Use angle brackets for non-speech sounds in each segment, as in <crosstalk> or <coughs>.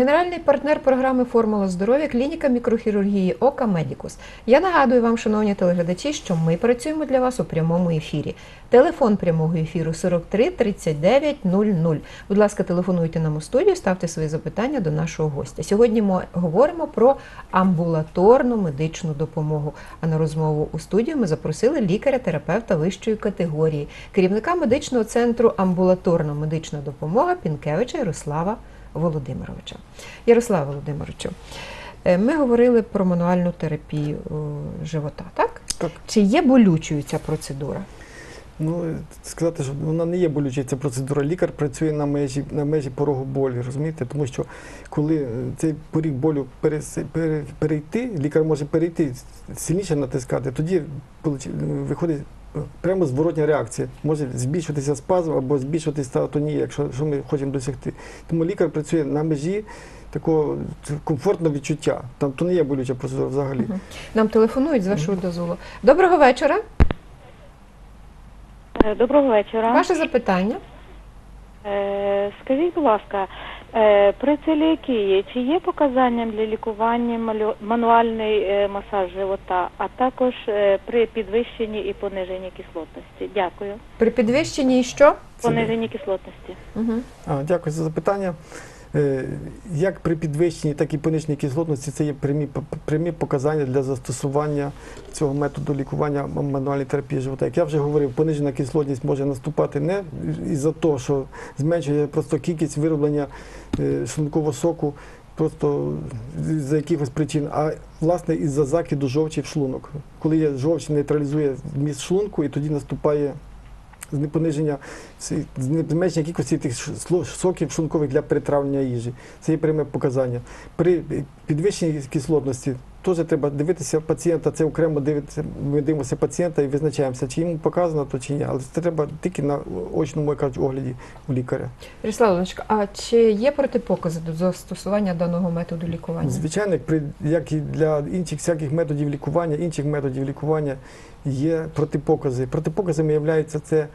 Генеральний партнер програми Формула здоров'я клініка мікрохірургії Ока Медікус. Я нагадую вам, шановні телеглядачі, що ми працюємо для вас у прямому ефірі. Телефон прямого ефіру 43 39 00. Будь ласка, телефонуйте нам у студію, ставте свої запитання до нашого гостя. Сьогодні ми говоримо про амбулаторну медичну допомогу. А на розмову у студію ми запросили лікаря-терапевта вищої категорії, керівника медичного центру амбулаторна медична допомога Пінкевича Ярослава Володимировича. Ярослава Володимировичу, е, ми говорили про мануальну терапію е, живота, так? Так. Чи є болючою ця процедура? Ну, сказати, що вона не є болючою, ця процедура. Лікар працює на межі, на межі порогу болі, розумієте? Тому що коли е, цей поріг болю перейти, лікар може перейти, сильніше натискати, тоді виходить е, прямо зворотня реакція. Може збільшитися спазм або збільшитися статонія, якщо що ми хочемо досягти. Тому лікар працює на межі такого комфортного відчуття. Там то не є болюча процедура взагалі. Нам телефонують з вашого дозволу. Доброго вечора. Е, Доброго вечора. Ваше запитання. Е, Скажіть, будь ласка, при целіакії чи є показанням для лікування мануальний е, масаж живота, а також е, при підвищенні і пониженні кислотності? Дякую. При підвищенні і що? Пониженні кислотності. Угу. А, дякую за запитання. Е, Як при підвищенні, так і пониженні кислотності це є прямі, прямі показання для застосування цього методу лікування мануальної терапії живота. Як я вже говорив, понижена кислотність може наступати не із-за того, що зменшує просто кількість вироблення е, шлункового соку, просто з якихось причин, а власне із-за закиду жовчі в шлунок. Коли жовч нейтралізує вміст шлунку, і тоді наступає пониження зменшення кількості тих соків шлункових для перетравлення їжі. Це є пряме показання. При підвищенні кислотності теж треба дивитися пацієнта, це окремо дивитися, ми дивимося пацієнта і визначаємося, чи йому показано то чи ні. Але це треба тільки на очному кажуть, огляді у лікаря. Ярослава Івановичка, а чи є протипокази до застосування даного методу лікування? Звичайно, як і для інших всяких методів лікування, інших методів лікування є протипокази. Протипоказами являються це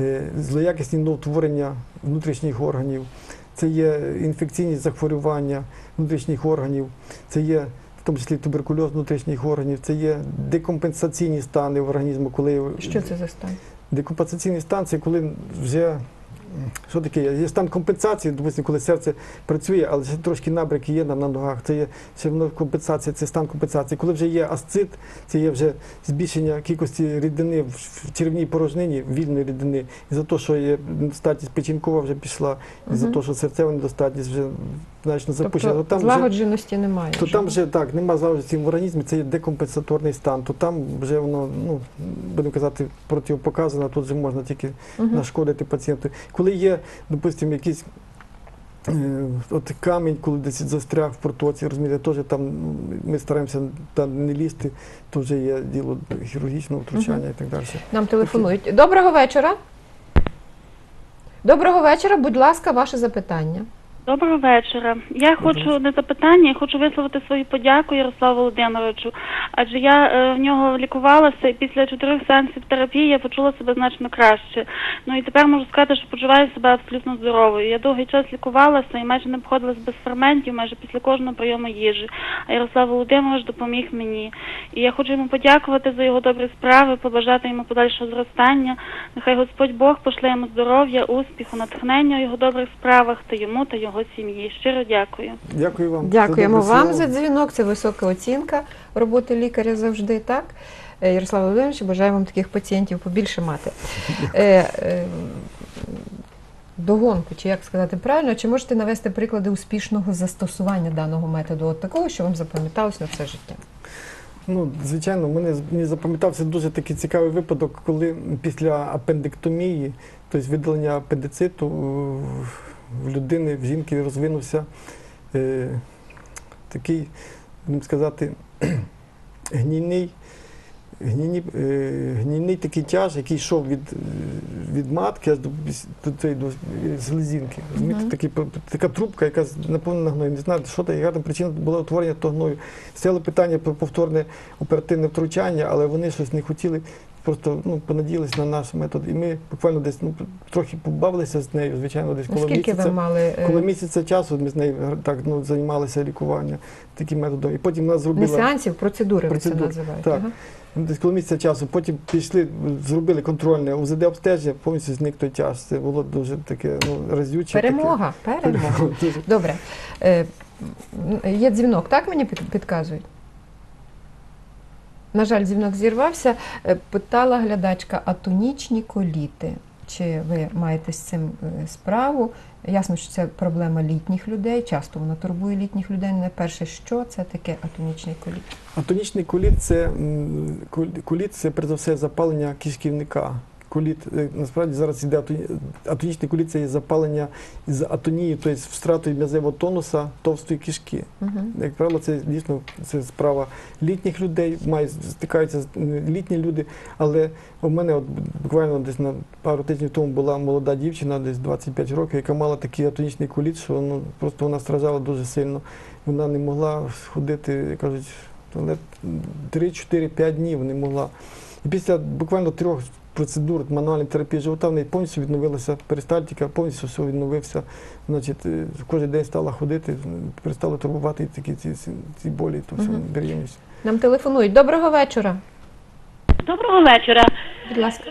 е, злоякісні новотворення внутрішніх органів, це є інфекційні захворювання внутрішніх органів, це є в тому числі туберкульоз внутрішніх органів, це є декомпенсаційні стани в організму, коли Що це за стан? Декомпенсаційний стан це коли вже що таке? є? Стан компенсації, допустимо, коли серце працює, але ще трошки набряки є нам на ногах. Це є ще воно компенсація, це стан компенсації. Коли вже є асцит, це є вже збільшення кількості рідини в черевній порожнині, вільної рідини, і за те, що є недостатність печінкова вже пішла, і за те, що серцева недостатність вже значно запущена. Тобто то там вже злагодженості немає. то вже. там вже так, нема залежності в організмі, це є декомпенсаторний стан. То там вже воно, ну будемо казати, протипоказано, тут вже можна тільки нашкодити пацієнту. Коли є, допустимо, якийсь е, от камінь, коли десь застряг в протоці, розумієте, теж там ми стараємося там не лізти, то вже є діло хірургічного втручання і так далі. Нам телефонують. Доброго вечора. Доброго вечора, будь ласка, ваше запитання. Доброго вечора. Я хочу не запитання, я хочу висловити свою подяку Ярославу Володимировичу. Адже я е, в нього лікувалася і після чотирьох сеансів терапії я почула себе значно краще. Ну і тепер можу сказати, що почуваю себе абсолютно здоровою. Я довгий час лікувалася і майже не обходилась без ферментів, майже після кожного прийому їжі. А Ярослав Володимирович допоміг мені. І я хочу йому подякувати за його добрі справи, побажати йому подальшого зростання. Нехай Господь Бог пошле йому здоров'я, успіху, натхнення у його добрих справах та йому та його сім'ї. Щиро дякую. Дякую вам. Дякуємо вам за дзвінок. Це висока оцінка роботи лікаря завжди, так? Е, Ярослав Володимирович, бажаю вам таких пацієнтів побільше мати. <laughs> Е, е, Догонку, чи як сказати правильно, чи можете навести приклади успішного застосування даного методу, от такого, що вам запам'яталось на все життя? Ну, звичайно, мене мені запам'ятався дуже такий цікавий випадок, коли після апендектомії, тобто видалення апендициту, в людини, в жінки розвинувся е, такий, будемо сказати, <clears throat> гнійний, гнійний, е, гнійний такий тяж, який йшов від, е, від матки аж до, до, до селезінки. Розумієте, такий, така трубка, яка наповнена гною. Не знаю, що та, яка там причина була утворення того гною. Стояло питання про повторне оперативне втручання, але вони щось не хотіли. Просто ну, понадіялись на наш метод. І ми буквально десь ну, трохи побавилися з нею, звичайно, десь коло Наскільки місяця. ви мали е, Коли місяця часу ми з нею так ну, займалися лікуванням таким методом. І потім нас не сеансів, процедури ви це називаєте? так. ага. ну, десь коли місяця часу. Потім пішли, зробили контрольне УЗД обстеження, повністю зник той час. Це було дуже таке ну, разюче. Перемога, Таке. перемога. <laughs> Добре. Е, Є дзвінок, так мені підказують? На жаль, дзвінок зірвався. Е, Питала глядачка, атонічні коліти. Чи ви маєте з цим е, справу? Ясно, що це проблема літніх людей. Часто вона турбує літніх людей. Не перше, що це таке атонічний коліт? Атонічний коліт це коліт це перш за все запалення кишківника. Коліт е, насправді зараз йде атонічний коліт це є запалення з атонії, тобто втратою м'язевого тонуса товстої кишки. Угу. Як правило, це дійсно це справа літніх людей, мають стикаються літні люди. Але у мене от буквально десь на пару тижнів тому була молода дівчина, десь 25 років, яка мала такий атонічний коліт, що ну просто вона страждала дуже сильно. Вона не могла ходити, кажуть, в 3-4-5 днів не могла. І після буквально трьох процедур мануальної терапії живота в неї повністю відновилася перистальтика, повністю все відновився. Значить, е, кожен день стала ходити, перестала турбувати такі ці, ці, ці болі, то все Мгм. беременність. Нам телефонують. Доброго вечора. Доброго вечора. Будь ласка.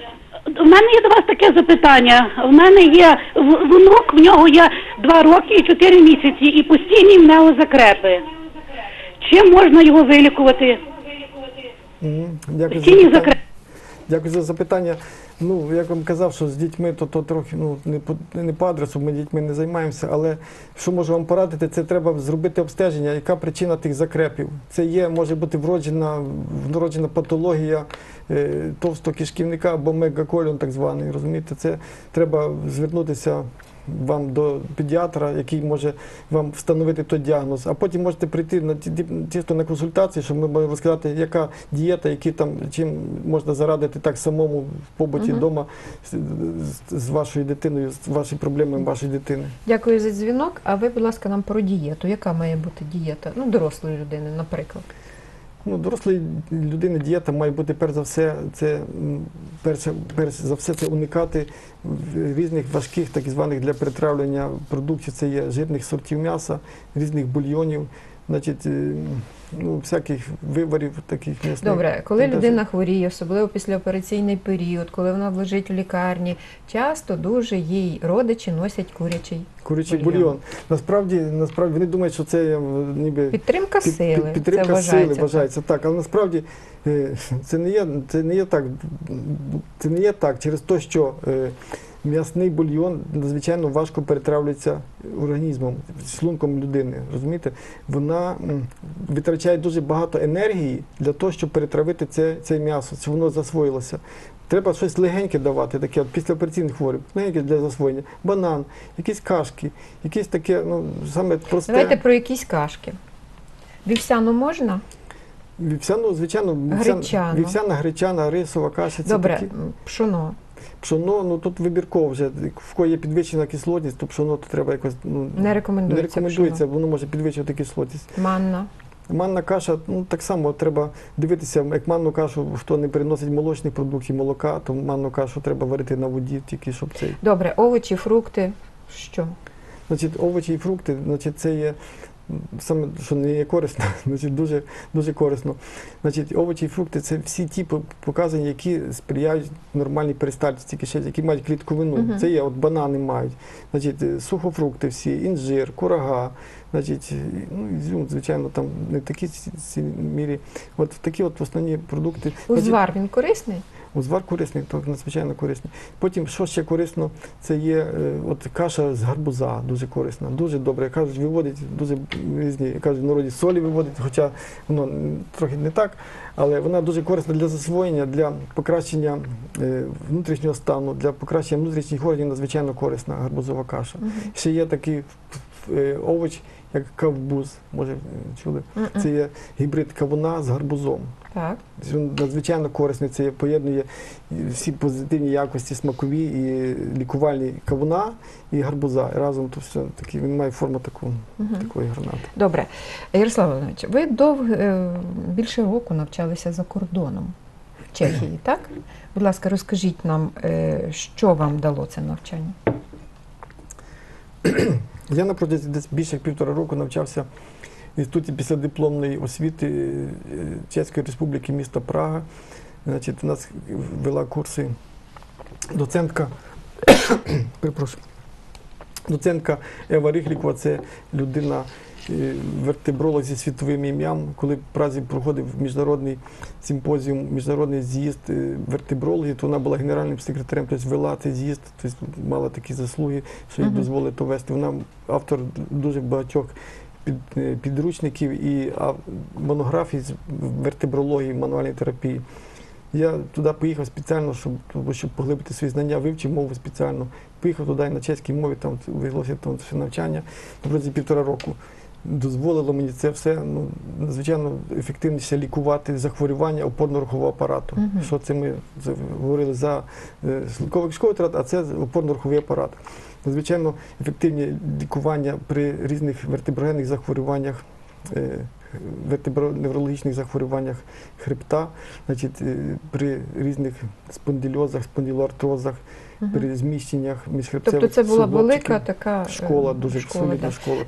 У мене є до вас таке запитання. У мене є внук, в нього є два роки і чотири місяці, і постійні в нього закрепи. Чим можна його вилікувати? Дякую за Постійні запитання. закрепи. Дякую за запитання. Ну, як вам казав, що з дітьми то, то трохи ну, не, по, не по адресу, ми дітьми не займаємося, але що можу вам порадити, це треба зробити обстеження, яка причина тих закрепів. Це є, може бути вроджена, вроджена патологія е, товстого кишківника або мегаколіон так званий. Розумієте, це треба звернутися вам до педіатра, який може вам встановити той діагноз. А потім можете прийти на ті- чисто на консультації, щоб ми могли розказати, яка дієта, які там чим можна зарадити так самому в побуті вдома з, з- з вашою дитиною, з вашими проблемами вашої дитини. Дякую за дзвінок. А ви, будь ласка, нам про дієту. Яка має бути дієта? Ну, дорослої людини, наприклад. Ну, дорослий людини дієта має бути перш за все, це перш, перш за все це уникати різних важких, так званих для перетравлення продуктів. Це є жирних сортів м'яса, різних бульйонів, значить, е, ну, всяких виварів таких м'ясних. Добре, коли людина хворіє, особливо післяопераційний період, коли вона лежить в лікарні, часто дуже їй родичі носять курячий. Курячий бульйон. бульйон. Насправді, насправді вони думають, що це е, ніби Підтримка Під- сили. під- Підтримка це вважається. сили вважається так, але насправді е, це не є, це не є так. Це не є так через те, що м'ясний бульйон надзвичайно важко перетравлюється організмом, шлунком людини. Розумієте? Вона витрачає дуже багато енергії для того, щоб перетравити це, це м'ясо, щоб воно засвоїлося. Треба щось легеньке давати, таке от після операційних хворих, легеньке для засвоєння. Банан, якісь кашки, якісь таке, ну саме просте. Давайте про якісь кашки. Вівсяну можна? Вівсяну, звичайно, вівсяна, Гречану. вівсяна, гречана, рисова каша. Це Добре, такі. пшоно. Пшоно, ну тут вибірково вже. В кого є підвищена кислотність, то пшоно то треба якось ну, Не рекомендується не рекомендується, воно може підвищувати кислотність. Манна. Манна каша, ну так само треба дивитися, як манну кашу, хто не переносить молочних продуктів, молока, то манну кашу треба варити на воді, тільки щоб цей. Добре, овочі, фрукти. Що? Значить, овочі і фрукти, значить, це є саме, що не є корисно, <laughs> значить, дуже, дуже корисно. Значить, овочі і фрукти це всі ті по- показані, які сприяють нормальній перистальтиці кишечі, які мають клітковину. Мгм. Це є, от банани мають, значить, е, сухофрукти всі, інжир, курага, значить, ну, ізюм, звичайно, там не в такій мірі. От такі от основні продукти. Узвар він корисний? Узвар корисний, так надзвичайно корисний. Потім, що ще корисно, це є е, от каша з гарбуза, дуже корисна, дуже добре. Кажуть, виводить дуже різні, кажуть, в народі солі виводить, хоча воно трохи не так, але вона дуже корисна для засвоєння, для покращення е, внутрішнього стану, для покращення внутрішніх органів надзвичайно корисна гарбузова каша. Ще є такий е, овоч, як кавбуз, може е, чули. Це є гібрид кавуна з гарбузом. Так. Він надзвичайно корисний. Це поєднує всі позитивні якості смакові і лікувальні кавуна і гарбуза. Разом то все таки він має форму таку, Мгм. такої гранати. Добре. Ярослав Іванович, ви довго е, більше року навчалися за кордоном. в Чехії, <clears throat> так? Будь ласка, розкажіть нам, е, що вам дало це навчання? <clears throat> Я на протязі десь більше як півтора року навчався в інституті післядипломної освіти е, Чеської Республіки міста Прага. Значить, у нас вела курси доцентка, <coughs> перепрошую, доцентка Ева Рихлікова, це людина е, вертебролог зі світовим ім'ям. Коли в Празі проходив міжнародний симпозіум, міжнародний з'їзд е, вертебрологів, то вона була генеральним секретарем, тобто вела цей з'їзд, тобто мала такі заслуги, що їй Мгм. дозволили то вести. Вона автор дуже багатьох е, підручників і монографій з вертебрології, мануальної терапії. Я туди поїхав спеціально, щоб, щоб поглибити свої знання, вивчив мову спеціально. Поїхав туди і на чеській мові, там виявилося там все навчання на протязі півтора року. Дозволило мені це все ну, надзвичайно ефективніше лікувати захворювання опорно-рухового апарату. Мгм. Що це ми говорили за е, шлунково-кишковий тракт, а це опорно-руховий апарат. Надзвичайно ефективні лікування при різних вертеброгенних захворюваннях. е, Вертеброневрологічних захворюваннях хребта, значить, е, при різних спондильозах, спондилоартрозах, Мгм. при зміщеннях міжхребцевих Тобто це була суглобчиків. велика така е, школа, дуже школа, солідна да. школа.